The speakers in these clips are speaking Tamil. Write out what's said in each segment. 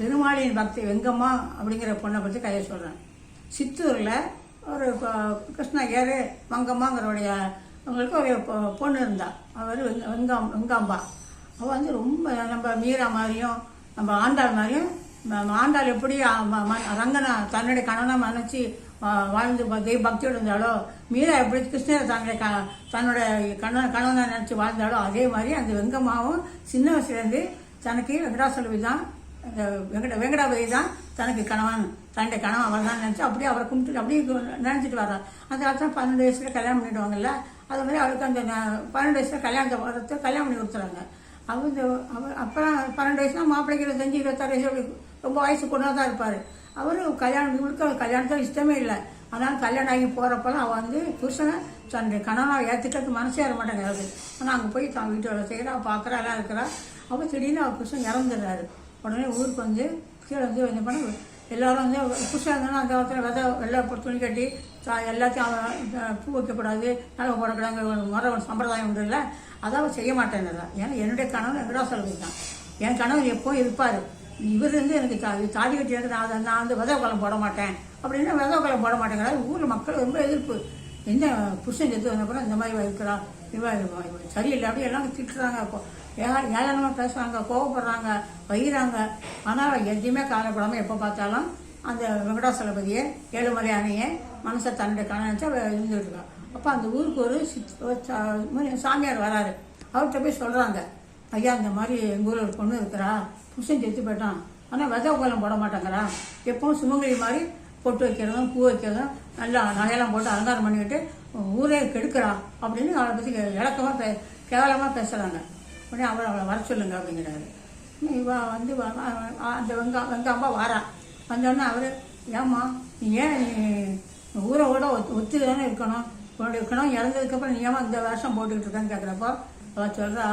பெருமாளின் பக்தி வெங்கம்மா அப்படிங்கிற பொண்ணை பற்றி கையை சொல்கிறேன் சித்தூரில் ஒரு கொ- கிருஷ்ணகிரி மங்கம்மாங்கிறவுடைய அவங்களுக்கு ஒரு பொ- பொண்ணு இருந்தா. அவர் வெங்க வெங்காம் வெங்காம்பா. அவள் வந்து ரொம்ப நம்ம மீரா மாதிரியும் நம்ம ஆண்டாள் மாதிரியும் ஆண்டாள் எப்படி ம- ரங்கனை தன்னுடைய கணவனாக மன்னிச்சு வாழ்ந்து ப- பக்தியோடு இருந்தாலோ மீரா எப்படி கிருஷ்ணரை தன்னுடைய க தன்னுடைய கணவன் கணவனை நினச்சி வாழ்ந்தாலோ அதே மாதிரி அந்த வெங்கம்மாவும் சின்ன வயசுலேருந்து தனக்கு வெங்கடாசலவி தான் வெங்கட வெங்கடாபதி தான் தனக்கு கணவன் தன்னுடைய கணவன் அவர் தான் நினச்சி அப்படியே அவரை கும்பிட்டு அப்படியே நினச்சிட்டு வர்றார். அந்த காலத்தில் பன்னெண்டு வயசில் கல்யாணம் பண்ணிவிடுவாங்கல்ல அது மாதிரி அவருக்கு அந்த ந- பன்னெண்டு வயசில் கல்யாணத்தை வரத்தை கல்யாணம் பண்ணி கொடுத்துறாங்க. அவர் அவர் அப்புறம் பன்னெண்டு வயசுனா மாப்பிள்ளைக்கு இருபத்தஞ்சி இருபத்தாறு வயசு அப்படி ரொம்ப வயசு கொண்டா தான் இருப்பார். அவர் கல்யாணம் இவருக்கு கல்யாணத்தில் இஷ்டமே இல்லை. அதனால் கல்யாணம் ஆகி போகிறப்பெல்லாம் அவள் வந்து புருஷனை தன்னுடைய கணவனாக ஏற்றுக்கிறதுக்கு மனசே வர மாட்டேங்கிறது ஆனால் அங்கே போய் தான் வீட்டு வேலை செய்கிறா பார்க்குறா எல்லாம் இருக்கிறா. அவள் திடீர்னு அவள் புருஷன் இறந்துடுறாரு. உடனே ஊருக்கு வந்து கீழே வந்து என்ன பண்ண எல்லாரும் வந்து புதுசாக இருந்தாலும் அந்த காலத்தில் விதை வெள்ளை துணி கட்டி சா- எல்லாத்தையும் பூ வைக்கக்கூடாது நலவு போடக்கூடாது ஒரு முறை ஒரு சம்பிரதாயம் உண்டு இல்லை அதான் செய்ய மாட்டேன் அதான் ஏன்னா என்னுடைய கணவன் வெங்கடாசலபதி தான். என் கணவன் எப்போவும் இருப்பார். இவர் வந்து எனக்கு தா தாடி கட்டி எனக்கு நான் அதை- நான் வந்து விதை குளம் போட மாட்டேன். அப்படின்னா விதை குளம் போட மாட்டேங்கிறாரு. ஊரில் மக்கள் ரொம்ப எதிர்ப்பு. என்ன புருஷன் செத்து வந்தப்பறம் இந்த மாதிரி இருக்கிறா இவ சரியில்லை அப்படி எல்லாம் திட்டுறாங்க இப்போ ஏளனமாக பேசுகிறாங்க கோவப்படுறாங்க வைகிறாங்க ஆனால் எதையுமே காலப்படாமல் எப்போ பார்த்தாலும் அந்த வெங்கடாசலபதியை ஏழுமலை அணையை மனசை தன்னுடைய கணவன் இருந்துட்டு அப்போ அந்த ஊருக்கு ஒரு சாமியார் வராரு. அவர்கிட்ட போய் சொல்கிறாங்க ஐயா இந்த மாதிரி எங்கள் ஊரில் ஒரு பொண்ணு இருக்கிறா. புருஷன் செத்து போயிட்டான். ஆனால் வித கோலம் போட மாட்டேங்கிறா எப்பவும் சுமங்கலி மாதிரி பொட்டு வைக்கிறதும் பூ வைக்கிறதும் நல்லா நகையெல்லாம் போட்டு அலங்காரம் பண்ணிக்கிட்டு ஊரே கெடுக்கிறா அப்படின்னு அவளை பற்றி இலக்கமாக பே கேவலமாக பேசுகிறாங்க உடனே அவளை அவளை வர சொல்லுங்க அப்படிங்கிறாரு. இவா வந்து வ- அந்த வெங்கா வெங்காம்பா வாரா. வந்தோடனே அவர் ஏம்மா நீ ஏன் நீ ஊரோட ஒத்து ஒத்து தானே இருக்கணும்? உன்னோட இருக்கணும் இறந்ததுக்கப்புறம் நீ ஏமா இந்த வருஷம் போட்டுக்கிட்டு இருக்கேன்னு கேட்குறப்போ அவள் சொல்கிறா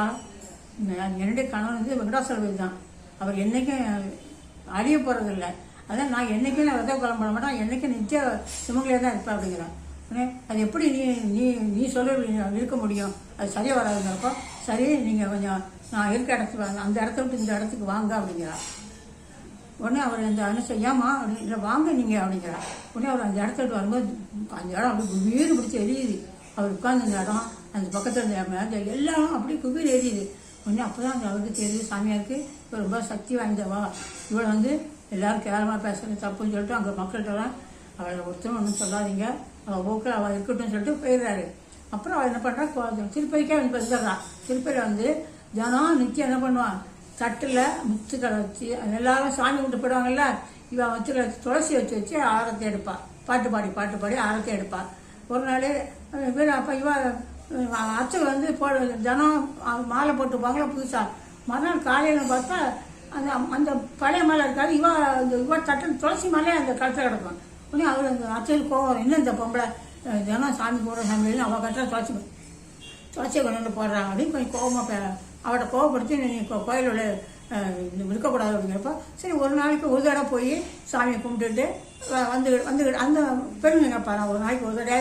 என்னுடைய கணவன் வந்து வெங்கடாசலபதி தான். அவர் என்றைக்கும் அழிய போகிறதில்ல அதான் நான் என்றைக்கும் நான் வித குழம்பு மாட்டேன். என்றைக்கும் நித்திய சுமங்கலியாக தான் இருப்பேன் அப்படிங்கிறான். உடனே அது எப்படி நீ நீ நீ சொல்ல இருக்க முடியும். அது சரியாக வராதுங்கிறப்போ சரி நீங்கள் கொஞ்சம் நான் இருக்க இடத்துக்கு வாங்க. அந்த இடத்த விட்டு இந்த இடத்துக்கு வாங்க அப்படிங்கிறா உடனே அவர் இந்த அனுச ஏமா அப்படின்னு இல்லை வாங்க நீங்கள் அப்படிங்கிறா உடனே அவர் அந்த இடத்த விட்டு வரும்போது அந்த இடம் அப்படி வீடு பிடிச்சி எரியுது. அவர் உட்கார்ந்து அந்த இடம் அந்த பக்கத்தில் இருந்த இடம், எல்லாம் அப்படியே குபீர் எரியுது. உடனே அப்போ தான் அந்த அவருக்கு தெரியுது சாமியாருக்கு இவள் ரொம்ப சக்தி வாய்ந்தவா? இவளை வந்து எல்லாரும் கேவலமாக பேசுறது தப்புன்னு சொல்லிட்டு அங்கே மக்கள்கிட்டலாம் அவளை ஒருத்தரும் ஒன்றும் சொல்லாதீங்க. அவள் போக்கில் அவள் இருக்கட்டும் சொல்லிட்டு போயிடுறாரு. அப்புறம் அவள் என்ன பண்ணுறா திருப்பதிக்கே அவன் வந்துடுறா திருப்பதியில் வந்து தினம் நித்தியம் என்ன பண்ணுவான் தட்டில் முத்துக்களை வச்சு எல்லாரும் சாமி கும்பிட்டு போயிடுவாங்கல்ல இவன் வச்சுக்களை துளசி வச்சு வச்சு ஆரத்தை எடுப்பாள் பாட்டு பாடி பாட்டு பாடி ஆரத்தை எடுப்பாள் ஒரு நாள் வீடு அப்போ இவன் அச்சல் வந்து போட தினம் மாலை போட்டு புதுசாக மறுநாள் காலையில் பார்த்தா அந்த அந்த பழைய மலை இருக்காது இவ அந்த இவ தட்டம் துளசி மலையே அந்த கழுத்தில் கிடக்கும். உடனே அவர் அந்த அச்சையில் கோவம் இன்னும் என்ன இந்த பொம்பளை? தினம் சாமி போடுற சாமியில் அவள் கட்டுற துளசி துளசியை கொண்டு வந்து போடுறாங்க அப்படின்னு கொஞ்சம் கோபமாக பே அவட்ட கோவப்படுத்தி நீ கோ- கோயில் உள்ள இருக்கக்கூடாது அப்படிங்கிறப்ப சரி ஒரு நாளைக்கு ஒரு தடவை போய் சாமியை கும்பிட்டுட்டு வந்து வந்து அந்த பெருமைங்க கேட்பாரா ஒரு நாளைக்கு ஒரு தடவை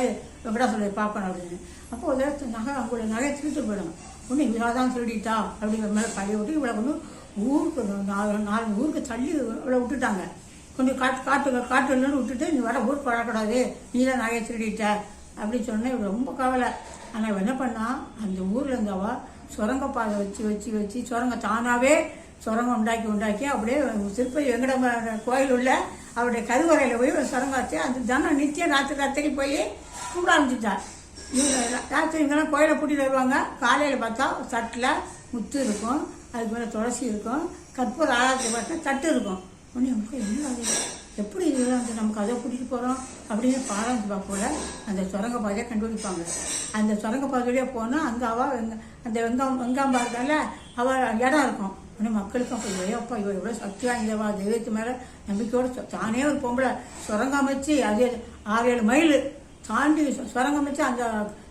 சொல்லி பார்ப்பேன் அப்படின்னு. அப்போ ஒரு தடவை நகை அவங்களுடைய நகையை திருட்டு போயிடும் ஒன்று இவ்வளோ தான் திருடிட்டா? அப்படிங்கிற மாதிரி பழைய விட்டு இவ்வளோ கொண்டு ஊருக்கு நாலு நாலு ஊருக்கு தள்ளி அவ்வளோ விட்டுட்டாங்க. கொஞ்சம் காட்டு காட்டு காட்டுன்னு விட்டுட்டு நீ வர ஊருக்கு வரக்கூடாது. நீ தான் நகையை திருடிட்ட. அப்படின்னு சொன்னேன். ரொம்ப கவலை. ஆனால் இவன் என்ன பண்ணான் அந்த ஊரில் இருந்தவா சுரங்கப்பாதை வச்சு வச்சு வச்சு சுரங்க தானாகவே சுரங்கம் உண்டாக்கி உண்டாக்கி அப்படியே திருப்பதி வெங்கடம கோயில் உள்ள அவருடைய கருவறையில் போய் ஒரு சுரங்கம் வச்சு அந்த தினம் நித்தியம் ராத்திரி ராத்திரி போய் கும்பிட ஆரம்பிச்சுட்டார் இவங்க ராத்திரி இங்கெல்லாம் கோயிலை கூட்டிகிட்டு வருவாங்க. காலையில் பார்த்தா தட்டில் முத்து இருக்கும் அதுக்கு மேலே துளசி இருக்கும் கற்பூர ஆராய்ச்சி பார்த்தா தட்டு இருக்கும். உடனே நமக்கு என்ன அது எப்படி இதெல்லாம் வந்து நமக்கு அதை கூட்டிகிட்டு போகிறோம் அப்படின்னு பாராஞ்சு பார்ப்போல அந்த சுரங்க பாதையை கண்டுபிடிப்பாங்க. அந்த சுரங்க பாதையிலே போனால் அங்கே அவள் வெங்க அந்த வெங்காம் வெங்காம்பா இருக்கால அவள் இடம் இருக்கும். உடனே மக்களுக்கு அப்போ ஐயோப்பா இவள் எவ்வளோ சக்தி வாய்ந்தவா தெய்வத்து மேலே நம்பிக்கையோடு தானே ஒரு பொம்பளை. சுரங்கம் அமைச்சு அதே ஆறு ஏழு மைல் தாண்டி சு- சுரங்கம் அமைச்சு அந்த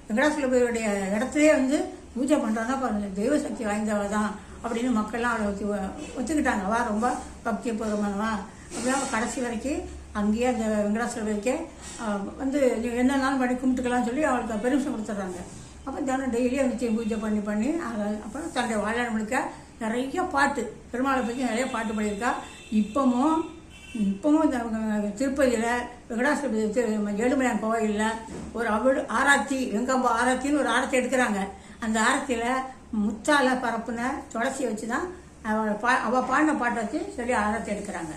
வெங்கடாசலபதியுடைய இடத்துலேயே வந்து பூஜை பண்ணுறாங்கன்னா பாருங்க தெய்வ சக்தி வாய்ந்தவள் தான் அப்படின்னு மக்கள்லாம் அவளை ஒத்து ஒத்துக்கிட்டாங்க. ரொம்ப பக்தி பூர்வமானவா அப்படின்னா அவள் கடைசி வரைக்கும் அங்கேயே அந்த வெங்கடாசலபதிக்கே ஆஹ், வந்து என்ன என்னன்னாலும் பண்ணி கும்பிட்டுக்கலாம்னு சொல்லி அவளுக்கு பெருமிஷம் கொடுத்துட்றாங்க அப்போ தினம் டெய்லியும் நிச்சயம் பூஜை பண்ணி பண்ணி அதை அப்புறம் தன்னுடைய வாழ்நாள் முழுக்க நிறைய பாட்டு பெருமாளை பற்றி நிறைய பாட்டு பண்ணியிருக்கா இப்பவும் இப்பவும் திருப்பதியில் வெங்கடாசபதி ஏழுமலையான் கோயிலில் ஒரு அவள் ஆராய்ச்சி வெங்கம்பா ஆராய்ச்சின்னு ஒரு ஆராய்ச்சி எடுக்கிறாங்க. அந்த ஆரத்தியில் முத்தால பரப்புன துளசி வச்சு தான் அவள் பா அவள் பாடின பாட்டை வச்சு சொல்லி ஆரத்தை எடுக்கிறாங்க.